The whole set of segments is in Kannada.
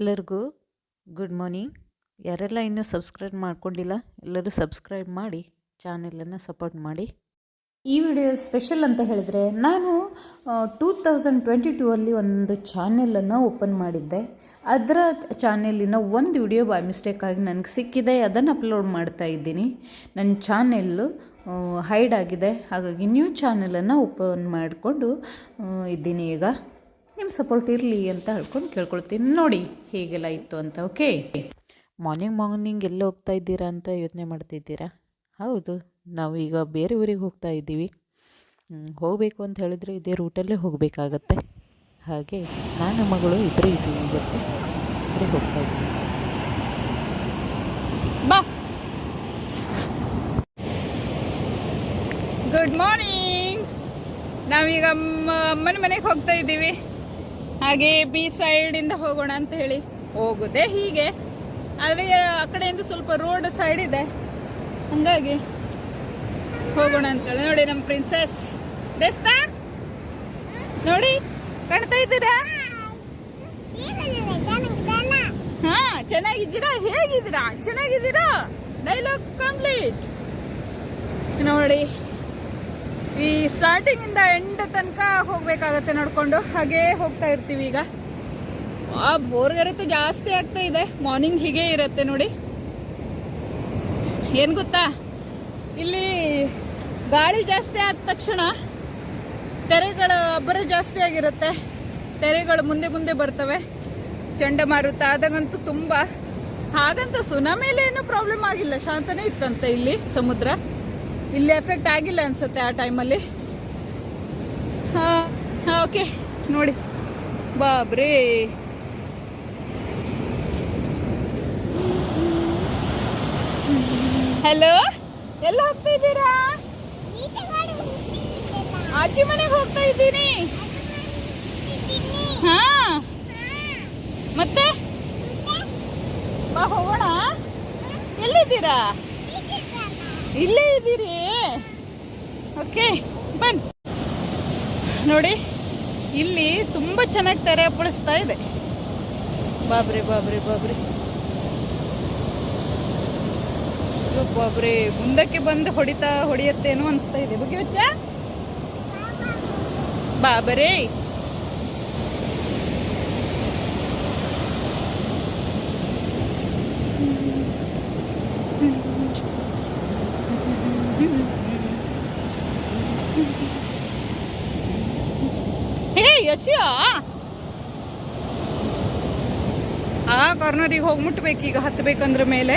ಎಲ್ಲರಿಗೂ ಗುಡ್ ಮಾರ್ನಿಂಗ್ ಯಾರೆಲ್ಲ ಇನ್ನೂ ಸಬ್ಸ್ಕ್ರೈಬ್ ಮಾಡ್ಕೊಂಡಿಲ್ಲ, ಎಲ್ಲರೂ ಸಬ್ಸ್ಕ್ರೈಬ್ ಮಾಡಿ ಚಾನೆಲನ್ನು ಸಪೋರ್ಟ್ ಮಾಡಿ. ಈ ವಿಡಿಯೋ ಸ್ಪೆಷಲ್ ಅಂತ ಹೇಳಿದರೆ, ನಾನು ಟೂ ತೌಸಂಡ್ ಟ್ವೆಂಟಿ ಟೂ ಅಲ್ಲಿ ಒಂದು ಚಾನೆಲನ್ನು ಓಪನ್ ಮಾಡಿದ್ದೆ. ಅದರ ಚಾನೆಲಿನ ಒಂದು ವಿಡಿಯೋ ಬೈ ಮಿಸ್ಟೇಕಾಗಿ ನನಗೆ ಸಿಕ್ಕಿದೆ, ಅದನ್ನು ಅಪ್ಲೋಡ್ ಮಾಡ್ತಾ ಇದ್ದೀನಿ. ನನ್ನ ಚಾನೆಲ್ಲು ಹೈಡ್ ಆಗಿದೆ. ಹಾಗಾಗಿ ನ್ಯೂ ಚಾನೆಲನ್ನು ಓಪನ್ ಮಾಡಿಕೊಂಡು ಇದ್ದೀನಿ ಈಗ. ನಿಮ್ಮ ಸಪೋರ್ಟ್ ಇರಲಿ ಅಂತ ಹೇಳ್ಕೊಂಡು ಕೇಳ್ಕೊಳ್ತೀನಿ. ನೋಡಿ ಹೇಗೆಲ್ಲ ಇತ್ತು ಅಂತ ಓಕೆ ಮಾರ್ನಿಂಗ್ ಮಾರ್ನಿಂಗ್ ಎಲ್ಲ ಹೋಗ್ತಾ ಇದ್ದೀರಾ ಅಂತ ಯೋಚನೆ ಮಾಡ್ತಿದ್ದೀರಾ? ಹೌದು ನಾವು ಈಗ ಬೇರೆ ಊರಿಗೆ ಹೋಗ್ತಾ ಇದ್ದೀವಿ. ಹೋಗಬೇಕು ಅಂತ ಹೇಳಿದರೆ ಇದೇ ರೂಟಲ್ಲೇ ಹೋಗಬೇಕಾಗತ್ತೆ. ಹಾಗೆ ನಾನು ಮಗಳು ಇಬ್ಬರೇ ಇದ್ದೀವಿ ಇವತ್ತು. ಇಬ್ಬರೇ ಹೋಗ್ತಾ ಇದ್ದೀವಿ. ಬಾ! ಗುಡ್ ಮಾರ್ನಿಂಗ್ ನಾವೀಗ ಅಮ್ಮ ಅಮ್ಮನ ಮನೆಗೆ ಹೋಗ್ತಾ ಇದ್ದೀವಿ. ಹಾಗೆ ಬಿ ಸೈಡಿಂದ ಹೋಗೋಣ ಅಂತ ಹೇಳಿ ಹೋಗುದೇ ಹೀಗೆ. ಆದರೆ, ಆ ಕಡೆಯಿಂದ ಸ್ವಲ್ಪ ರೋಡ್ ಸೈಡ್ ಇದೆ. ಹಂಗಾಗಿ ಹೋಗೋಣ ಅಂತೇಳಿ ನೋಡಿ ನಮ್ಮ ಪ್ರಿನ್ಸೆಸ್ ದೇಸ್ತಾ ನೋಡಿ, ಕಾಣ್ತಾ ಇದ್ದೀರಾ? ಹಾ, ಚೆನ್ನಾಗಿದ್ದೀರಾ? ಹೇಗಿದ್ದೀರಾ? ಚೆನ್ನಾಗಿದ್ದೀರಾ? ಡೈಲಾಗ್ ಕಂಪ್ಲೀಟ್ ನೋಡಿ. ಈ ಸ್ಟಾರ್ಟಿಂಗ್ ಇಂದ ಎಂಡ್ ತನಕ ಹೋಗ್ಬೇಕಾಗತ್ತೆ ನೋಡ್ಕೊಂಡು. ಹಾಗೆ ಹೋಗ್ತಾ ಇರ್ತೀವಿ ಈಗ. ಆ ಬೋರ್ಗರತ್ತು ಜಾಸ್ತಿ ಆಗ್ತಾ ಇದೆ. ಮಾರ್ನಿಂಗ್ ಹೀಗೆ ಇರುತ್ತೆ ನೋಡಿ. ಏನ್ ಗೊತ್ತಾ? ಇಲ್ಲಿ ಗಾಳಿ ಜಾಸ್ತಿ ಆದ ತಕ್ಷಣ ತೆರೆಗಳ ಅಬ್ಬರ ಜಾಸ್ತಿ ಆಗಿರುತ್ತೆ. ತೆರೆಗಳು ಮುಂದೆ ಮುಂದೆ ಬರ್ತವೆ. ಚಂಡಮಾರುತ ಆದಾಗಂತೂ ತುಂಬ. ಹಾಗಂತ ಸುನಾಮಿಲಿ ಏನೂ ಪ್ರಾಬ್ಲಮ್ ಆಗಿಲ್ಲ. ಶಾಂತನೇ ಇತ್ತಂತೆ ಇಲ್ಲಿ ಸಮುದ್ರ. ಇಲ್ಲಿ ಎಫೆಕ್ಟ್ ಆಗಿಲ್ಲ ಅನ್ಸುತ್ತೆ ಆ ಟೈಮಲ್ಲಿ ಹಾಂ ಓಕೆ ನೋಡಿ. ಬಾಬ್ರಿ. ಹಲೋ ಎಲ್ಲ ಹೋಗ್ತಾ ಇದ್ದೀರಾ? ಅಜ್ಜಿ ಮನೆಗೆ ಹೋಗ್ತಾ ಇದ್ದೀನಿ. ಹಾ. ಮತ್ತೆ? ಬಾ, ಹೋಗೋಣ. ಎಲ್ಲಿದ್ದೀರಾ? ಇಲ್ಲೇ ಇದ್ದೀರಿ? ಓಕೆ ಬನ್. ನೋಡಿ, ಇಲ್ಲಿ ತುಂಬ ಚೆನ್ನಾಗಿ ತೆರೆ ಅಪ್ಪಳಿಸ್ತಾ ಇದೆ. ಬಾಬ್ರಿ ಬಾಬ್ರಿ ಬಾಬ್ರಿ. ಬಾಬ್ರಿ, ಮುಂದಕ್ಕೆ ಬಂದು ಹೊಡಿತಾ ಹೊಡಿಯತ್ತೇನೋ ಅನಿಸ್ತಾ ಇದೆ. ಬಗ್ಗೆ ಬಚ್ಚ ಬಾಬರೇ! ಯಶ್ಯ ಆ ಕಾರ್ನರಿಗೆ ಹೋಗಿ ಮುಟ್ಬೇಕು ಈಗ ಹತ್ತಬೇಕಂದ್ರ ಮೇಲೆ.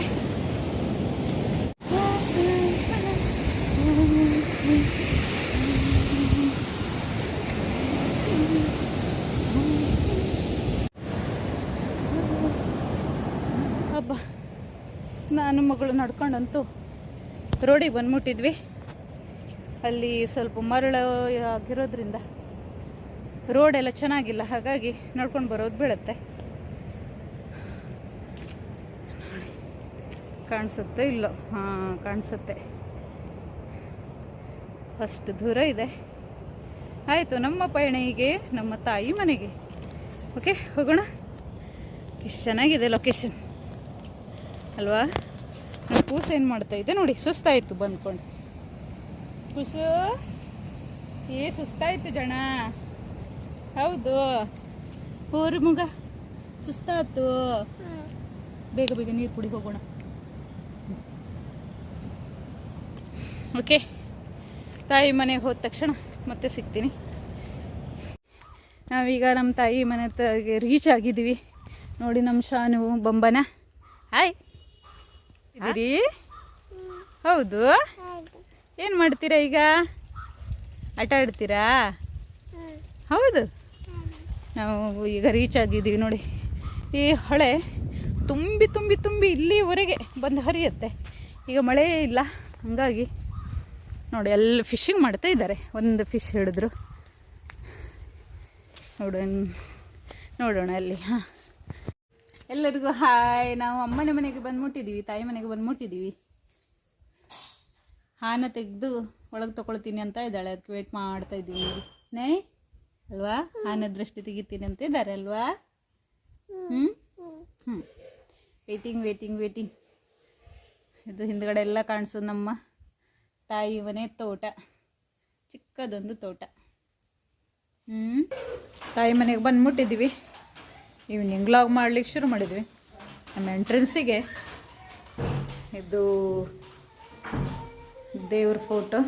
ಹಬ್ಬ. ನಾನು ಮಗಳು ನಡ್ಕೊಂಡಂತೂ ರೋಡಿಗೆ ಬಂದ್ಬಿಟ್ಟಿದ್ವಿ ಅಲ್ಲಿ ಸ್ವಲ್ಪ ಮರಳು ಆಗಿರೋದ್ರಿಂದ ರೋಡ್ ಎಲ್ಲ ಚೆನ್ನಾಗಿಲ್ಲ, ಹಾಗಾಗಿ ನಡ್ಕೊಂಡು ಬರೋದು ಬೀಳುತ್ತೆ. ಕಾಣಿಸುತ್ತೆ ಇಲ್ಲೋ? ಹಾಂ, ಕಾಣಿಸುತ್ತೆ. ಅಷ್ಟು ದೂರ ಇದೆ. ಆಯಿತು, ನಮ್ಮ ಪಯಣಿಗೆ, ನಮ್ಮ ತಾಯಿ ಮನೆಗೆ. ಓಕೆ, ಹೋಗೋಣ. ಎಷ್ಟು ಚೆನ್ನಾಗಿದೆ ಲೊಕೇಶನ್ ಅಲ್ವಾ? ನನ್ನ ಕೂಸು ಏನು ಮಾಡ್ತಾ ಇದೆ ನೋಡಿ, ಸುಸ್ತಾಯಿತು ಬಂದ್ಕೊಂಡು. ಕೂಸು? ಏ, ಸುಸ್ತಾಯಿತು ಜಣ ಹೌದು. ಹೋರು ಮಗ. ಸುಸ್ತಾತು. ಬೇಗ ಬೇಗ ನೀರು ಕುಡಿ, ಹೋಗೋಣ. ಓಕೆ ತಾಯಿ ಮನೆಗೆ ಹೋದ ತಕ್ಷಣ ಮತ್ತೆ ಸಿಗ್ತೀನಿ. ನಾವೀಗ ನಮ್ಮ ತಾಯಿ ಮನೆ ತಗೆ ರೀಚ್ ಆಗಿದ್ದೀವಿ. ನೋಡಿ ನಮ್ಮ ಶಾನು, ಬೊಂಬನ. ಹಾಯ್ ಇದ್ದೀರಿ? ಹೌದು. ಏನು ಮಾಡ್ತೀರಾ ಈಗ? ಆಟ ಆಡ್ತೀರಾ? ಹೌದು. ನಾವು ಈಗ ರೀಚ್ ಆಗಿದ್ದೀವಿ ನೋಡಿ. ಈ ಹೊಳೆ ತುಂಬಿ ತುಂಬಿ ತುಂಬಿ ಇಲ್ಲಿವರೆಗೆ ಬಂದು ಹರಿಯುತ್ತೆ. ಈಗ ಮಳೆ ಇಲ್ಲ, ಹಂಗಾಗಿ ನೋಡಿ ಎಲ್ಲ ಫಿಶಿಂಗ್ ಮಾಡ್ತಾ ಇದ್ದಾರೆ, ಒಂದು ಫಿಶ್ ಹಿಡಿದ್ರು. ನೋಡೋಣ ನೋಡೋಣ ಅಲ್ಲಿ, ಹಾಂ. ಎಲ್ಲರಿಗೂ ಹಾಯ್, ನಾವು ಅಮ್ಮನ ಮನೆಗೆ ಬಂದು ಮುಟ್ಟಿದ್ದೀವಿ ತಾಯಿ ಮನೆಗೆ ಬಂದು ಮುಟ್ಟಿದ್ದೀವಿ ಹಾನ ತೆಗೆದು ಒಳಗೆ ತಗೊಳ್ತೀನಿ ಅಂತ ಇದ್ದಾಳೆ, ಅದಕ್ಕೆ ವೇಟ್ ಮಾಡ್ತಾ ಇದ್ದೀವಿ ನೇ? ಅಲ್ವಾ? ಆನ ದೃಷ್ಟಿ ತೆಗಿತೀನಿ ಅಂತ ಇದ್ದಾರೆ ಅಲ್ವಾ? ಹ್ಞೂ ವೇಟಿಂಗ್ ವೇಟಿಂಗ್ ವೇಟಿಂಗ್ ಇದು ಹಿಂದ್ಗಡೆ ಎಲ್ಲ ಕಾಣಿಸೋದು ನಮ್ಮ ತಾಯಿ ಮನೆ ತೋಟ. ಚಿಕ್ಕದೊಂದು ತೋಟ. ಹ್ಞೂ ತಾಯಿ ಮನೆಗೆ ಬಂದ್ಬಿಟ್ಟಿದ್ದೀವಿ. ಈವ್ನಿಂಗ್ ಲಾಗ್ ಮಾಡ್ಲಿಕ್ಕೆ ಶುರು ಮಾಡಿದ್ವಿ. ನಮ್ಮ ಎಂಟ್ರೆನ್ಸಿಗೆ ಇದು ದೇವ್ರ ಫೋಟೋ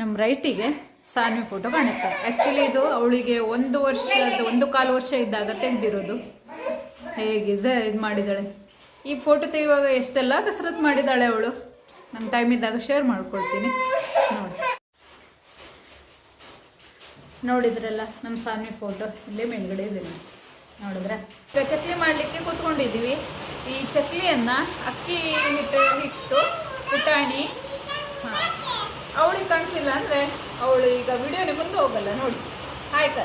ನಮ್ಮ ರೈಟಿಗೆ ಸಾನ್ವಿ ಫೋಟೋ ಕಾಣುತ್ತೆ. ಆ್ಯಕ್ಚುಲಿ ಇದು ಅವಳಿಗೆ ಒಂದು ವರ್ಷದ, ಒಂದು ಕಾಲು ವರ್ಷ ಇದ್ದಾಗ ತೆಗೆದಿರೋದು. ಹೇಗಿದೆ, ಇದು ಮಾಡಿದ್ದಾಳೆ? ಈ ಫೋಟೋ ತೆಗೆಯುವಾಗ ಎಷ್ಟೆಲ್ಲ ಕಸರತ್ತು ಮಾಡಿದ್ದಾಳೆ ಅವಳು? ನಮ್ಮ ಟೈಮ್ ಇದ್ದಾಗ ಶೇರ್ ಮಾಡ್ಕೊಳ್ತೀನಿ ನೋಡಿ. ನೋಡಿದ್ರಲ್ಲ ನಮ್ಮ ಸಾನ್ವಿ ಫೋಟೋ ಇಲ್ಲೇ ಮೇಲ್ಗಡೆ ಇದೆ ನೋಡಿ. ನೋಡಿದ್ರೆ? ಈಗ ಚಕ್ಲಿ ಮಾಡಲಿಕ್ಕೆ ಕೂತ್ಕೊಂಡಿದ್ದೀವಿ ಈ ಚಕ್ಲಿಯನ್ನು ಅಕ್ಕಿ ಹಿಟ್ಟು ಹಿಟ್ಟು, ಪುಟಾಣಿ, ಹಾಂ ಅವಳಿಗೆ ಕಾಣಿಸಿಲ್ಲ ಅಂದರೆ ಅವಳು ಈಗ ವಿಡಿಯೋನೇ ಮುಂದೆ ಹೋಗಲ್ಲ, ನೋಡಿ. ಆಯ್ತಾ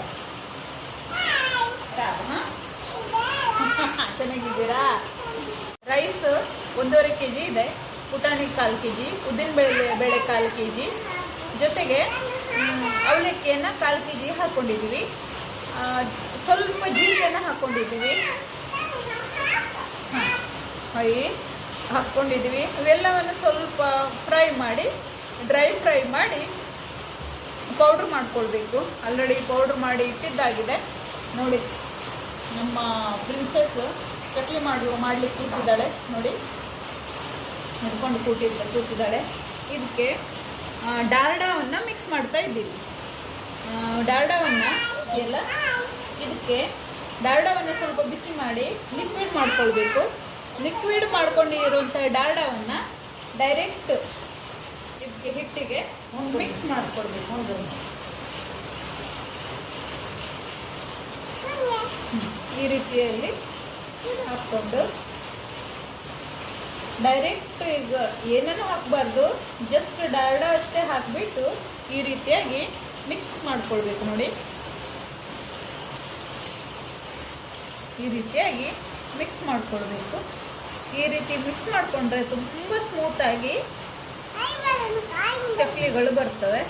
ಚೆನ್ನಾಗಿದ್ದೀರಾ? ರೈಸ್ ಒಂದೂವರೆ ಕೆ ಜಿ ಇದೆ. ಪುಟಾಣಿ ಕಾಲು ಕೆ ಜಿ ಉದ್ದಿನ ಬೇಳೆ ಬೇಳೆ ಕಾಲು ಕೆ ಜಿ ಜೊತೆಗೆ ಅವಲಕ್ಕಿಯನ್ನು ಕಾಲು ಕೆ ಜಿ ಹಾಕ್ಕೊಂಡಿದ್ದೀವಿ ಸ್ವಲ್ಪ ಜೀರಿಗೆಯನ್ನು ಹಾಕ್ಕೊಂಡಿದ್ದೀವಿ ಹಾಂ ಹಾಕ್ಕೊಂಡಿದ್ದೀವಿ ಇವೆಲ್ಲವನ್ನು ಸ್ವಲ್ಪ ಫ್ರೈ ಮಾಡಿ ಡ್ರೈ ಫ್ರೈ ಮಾಡಿ ಪೌಡ್ರ್ ಮಾಡ್ಕೊಳ್ಬೇಕು. ಆಲ್ರೆಡಿ ಪೌಡ್ರ್ ಮಾಡಿ ಇಟ್ಟಿದ್ದಾಗಿದೆ. ನೋಡಿ, ನಮ್ಮ ಪ್ರಿನ್ಸಸ್ ಚಟ್ಲಿ ಮಾಡುವ, ಮಾಡಲಿಕ್ಕೆ ಕೂತಿದ್ದಾಳೆ. ನೋಡಿ, ನಡ್ಕೊಂಡು ಕೂತಿದ್ದ, ಕೂತಿದ್ದಾಳೆ. ಇದಕ್ಕೆ ಡಾಲ್ಡಾವನ್ನು ಮಿಕ್ಸ್ ಮಾಡ್ತಾ ಇದ್ದೀವಿ. ಡಾಲ್ಡಾವನ್ನು ಎಲ್ಲ ಇದಕ್ಕೆ ಡಾಲ್ಡಾವನ್ನು ಸ್ವಲ್ಪ ಬಿಸಿ ಮಾಡಿ ಲಿಕ್ವಿಡ್ ಮಾಡ್ಕೊಳ್ಬೇಕು. ಲಿಕ್ವಿಡ್ ಮಾಡ್ಕೊಂಡಿರುವಂಥ ಡಾಲ್ಡಾವನ್ನು ಡೈರೆಕ್ಟ್ ಹಿಟ್ಟಿಗೆ ಮಿಕ್ಸ್ ಮಾಡ್ಕೊಡ್ಬೇಕು ಒಂದು. ಈ ರೀತಿಯಲ್ಲಿ ಹಾಕ್ಕೊಂಡು ಡೈರೆಕ್ಟ್ ಈಗ ಏನೇನೂ ಹಾಕಬಾರ್ದು ಜಸ್ಟ್ ಡಾಲ್ಡಾ ಅಷ್ಟೇ ಹಾಕಿಬಿಟ್ಟು ಈ ರೀತಿಯಾಗಿ ಮಿಕ್ಸ್ ಮಾಡ್ಕೊಳ್ಬೇಕು ನೋಡಿ. ಈ ರೀತಿಯಾಗಿ ಮಿಕ್ಸ್ ಮಾಡ್ಕೊಳ್ಬೇಕು ಈ ರೀತಿ ಮಿಕ್ಸ್ ಮಾಡಿಕೊಂಡ್ರೆ ತುಂಬ ಸ್ಮೂತಾಗಿ ಚಕ್ಲಿಗಳು ಬರ್ತವೆ.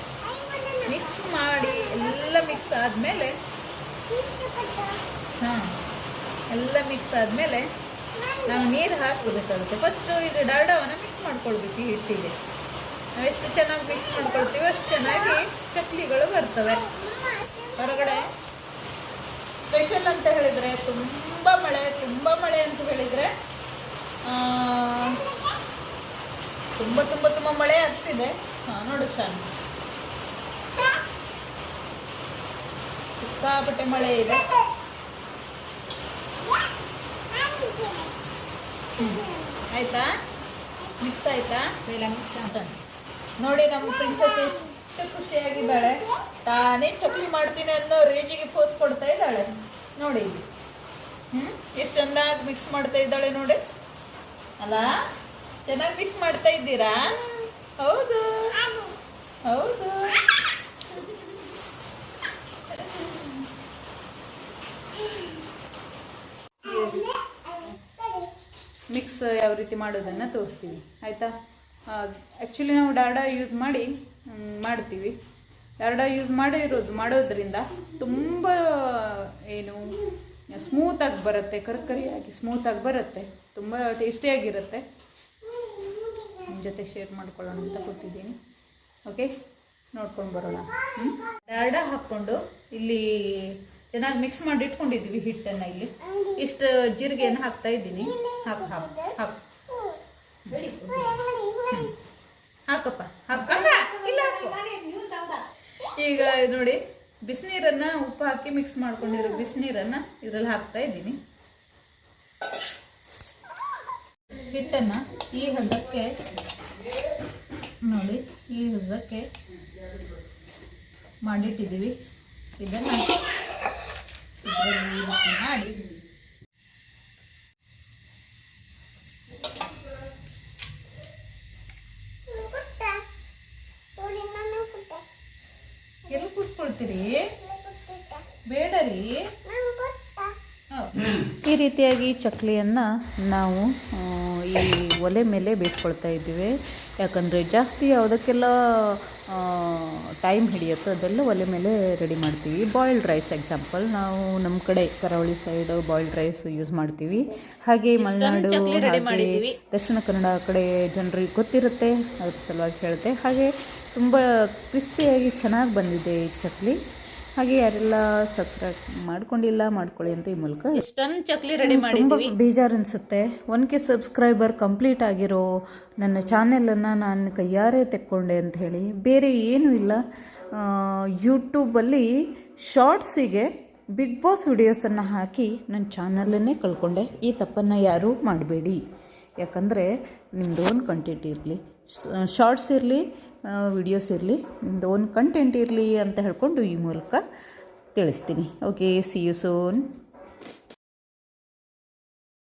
ಮಿಕ್ಸ್ ಮಾಡಿ ಎಲ್ಲ ಮಿಕ್ಸ್ ಆದಮೇಲೆ, ಹಾಂ, ಎಲ್ಲ ಮಿಕ್ಸ್ ಆದಮೇಲೆ ನಾವು ನೀರು ಹಾಕಬೇಕಾಗುತ್ತೆ. ಫಸ್ಟು ಇದು ಡಾಲ್ಡಾವನ್ನು ಮಿಕ್ಸ್ ಮಾಡ್ಕೊಳ್ಬೇಕು ಹಿಟ್ಟಿಗೆ. ನಾವು ಎಷ್ಟು ಚೆನ್ನಾಗಿ ಮಿಕ್ಸ್ ಮಾಡ್ಕೊಳ್ತೀವಿ ಅಷ್ಟು ಚೆನ್ನಾಗಿ ಚಕ್ಲಿಗಳು ಬರ್ತವೆ. ಹೊರಗಡೆ ಸ್ಪೆಷಲ್ ಅಂತ ಹೇಳಿದರೆ ತುಂಬ ಮಳೆ ತುಂಬ ಮಳೆ ಅಂತ ಹೇಳಿದರೆ ತುಂಬ ತುಂಬ ಮಳೆ ಆಗ್ತಿದೆ. ನೋಡು ಶಾನ್ ಸಿಕ್ಕಾಪಟ್ಟೆ ಮಳೆ ಇದೆ. ಆಯ್ತಾ? ಮಿಕ್ಸ್ ಆಯ್ತಾ? ನೋಡಿ ನಮ್ಮ ಪ್ರಿನ್ಸಸ್ ಎಷ್ಟು ಖುಷಿಯಾಗಿದ್ದಾಳೆ. ತಾನೇ ಚಕ್ಲಿ ಮಾಡ್ತೀನಿ ಅನ್ನೋ ರೇಜಿಗೆ ಫೋಸ್ ಕೊಡ್ತಾ ಇದ್ದಾಳೆ. ನೋಡಿ. ಹ್ಮ್? ಹ್ಞೂ ಎಷ್ಟು ಚೆನ್ನಾಗಿ ಮಿಕ್ಸ್ ಮಾಡ್ತಾ ಇದ್ದಾಳೆ ನೋಡಿ. ಅಲ್ಲ ಚೆನ್ನಾಗಿ ಮಿಕ್ಸ್ ಮಾಡ್ತಾ ಇದ್ದೀರಾ? ಹೌದು. ಹೌದು. ಮಿಕ್ಸ್ ಯಾವ ರೀತಿ ಮಾಡೋದನ್ನು ತೋರಿಸ್ತೀವಿ ಆಯಿತಾ? ಆ್ಯಕ್ಚುಲಿ ನಾವು ಡಾಡಾ ಯೂಸ್ ಮಾಡಿ ಮಾಡ್ತೀವಿ. ಡಾಡಾ ಯೂಸ್ ಮಾಡಿರೋದು ಮಾಡೋದ್ರಿಂದ ತುಂಬ, ಏನು ಸ್ಮೂತಾಗಿ ಬರುತ್ತೆ, ಕರ್ಕರಿಯಾಗಿ ಸ್ಮೂತಾಗಿ ಬರುತ್ತೆ. ತುಂಬ ಟೇಸ್ಟಿಯಾಗಿರುತ್ತೆ ಜೊತೆ ಶೇರ್ ಮಾಡ್ಕೊಳ್ಳೋಣ ಅಂತ ಕೂತಿದ್ದೀನಿ. ಓಕೆ ನೋಡ್ಕೊಂಡು ಬರೋಣ. ಹ್ಞೂ ಡಾಲ್ಡಾ ಹಾಕ್ಕೊಂಡು ಇಲ್ಲಿ ಚೆನ್ನಾಗಿ ಮಿಕ್ಸ್ ಮಾಡಿ ಇಟ್ಕೊಂಡಿದ್ದೀವಿ ಹಿಟ್ಟನ್ನು ಇಲ್ಲಿ. ಇಷ್ಟು ಜೀರಿಗೆಯನ್ನು ಹಾಕ್ತಾ ಇದ್ದೀನಿ. ಹಾಕು ಹಾಕು ಹಾಕು. ಹಾಕಪ್ಪ, ಹಾಕು. ಈಗ ನೋಡಿ, ಬಿಸಿನೀರನ್ನು ಉಪ್ಪು ಹಾಕಿ ಮಿಕ್ಸ್ ಮಾಡ್ಕೊಂಡಿರೋ ಬಿಸಿನೀರನ್ನು ಇದರಲ್ಲಿ ಹಾಕ್ತಾ ಇದ್ದೀನಿ. ಹಿಟ್ಟನ್ನ ಈ ಹಗ್ಗಕ್ಕೆ ನೋಡಿ ಈ ಹಗ್ಗಕ್ಕೆ ಮಾಡಿಟ್ಟಿದ್ದೀವಿ. ಇದನ್ನು ಮಾಡಿ. ಎಲ್ಲಿ ಕೂತ್ಕೊಳ್ತೀರಿ? ಬೇಡ ರೀ. ಈ ರೀತಿಯಾಗಿ ಚಕ್ಲಿಯನ್ನು ನಾವು ಈ ಒಲೆ ಮೇಲೆ ಬೇಯಿಸ್ಕೊಳ್ತಾ ಇದ್ದೀವಿ. ಯಾಕಂದರೆ ಜಾಸ್ತಿ ಯಾವುದಕ್ಕೆಲ್ಲ ಟೈಮ್ ಹಿಡಿಯುತ್ತೋ ಅದೆಲ್ಲ ಒಲೆ ಮೇಲೆ ರೆಡಿ ಮಾಡ್ತೀವಿ. ಬಾಯ್ಲ್ಡ್ ರೈಸ್ ಎಕ್ಸಾಂಪಲ್ ನಾವು ನಮ್ಮ ಕಡೆ ಕರಾವಳಿ ಸೈಡ್ ಬಾಯ್ಲ್ಡ್ ರೈಸ್ ಯೂಸ್ ಮಾಡ್ತೀವಿ. ಹಾಗೆ ಮಲೆನಾಡು ಹಾಗೆ ದಕ್ಷಿಣ ಕನ್ನಡ ಕಡೆ ಜನರಿಗೆ ಗೊತ್ತಿರುತ್ತೆ ಅದ್ರ ಸಲುವಾಗಿ ಹೇಳ್ತೆ. ಹಾಗೆ ತುಂಬ ಕ್ರಿಸ್ಪಿಯಾಗಿ ಚೆನ್ನಾಗಿ ಬಂದಿದೆ ಈ ಚಕ್ಲಿ. ಹಾಗೆ ಯಾರೆಲ್ಲ ಸಬ್ಸ್ಕ್ರೈಬ್ ಮಾಡ್ಕೊಂಡಿಲ್ಲ ಮಾಡ್ಕೊಳ್ಳಿ ಅಂತ ಈ ಮೂಲಕ ಇಷ್ಟೊಂದು ಚಕ್ಲಿ ರೆಡಿ ತುಂಬ ಬೇಜಾರು ಅನಿಸುತ್ತೆ. ಒನ್ ಕೆ ಸಬ್ಸ್ಕ್ರೈಬರ್ ಕಂಪ್ಲೀಟ್ ಆಗಿರೋ ನನ್ನ ಚಾನೆಲನ್ನು ನಾನು ಕೈಯಾರೆ ತೆಕ್ಕೊಂಡೆ ಅಂತ ಹೇಳಿ. ಬೇರೆ ಏನೂ ಇಲ್ಲ. ಯೂಟ್ಯೂಬಲ್ಲಿ ಶಾರ್ಟ್ಸಿಗೆ ಬಿಗ್ ಬಾಸ್ ವಿಡಿಯೋಸನ್ನು ಹಾಕಿ ನನ್ನ ಚಾನಲನ್ನೇ ಕಳ್ಕೊಂಡೆ. ಈ ತಪ್ಪನ್ನು ಯಾರೂ ಮಾಡಬೇಡಿ. ಯಾಕಂದರೆ ನಿಮ್ಮದು ಒಂದು ಕಂಟೆಂಟ್ ಇರಲಿ. ಶಾರ್ಟ್ಸ್ ಇರಲಿ ವಿಡಿಯೋಸ್ ಇರಲಿ ನಿಮ್ಮದು ಓನ್ ಕಂಟೆಂಟ್ ಇರಲಿ ಅಂತ ಹೇಳ್ಕೊಂಡು ಈ ಮೂಲಕ ತಿಳಿಸ್ತೀನಿ. Okay C you soan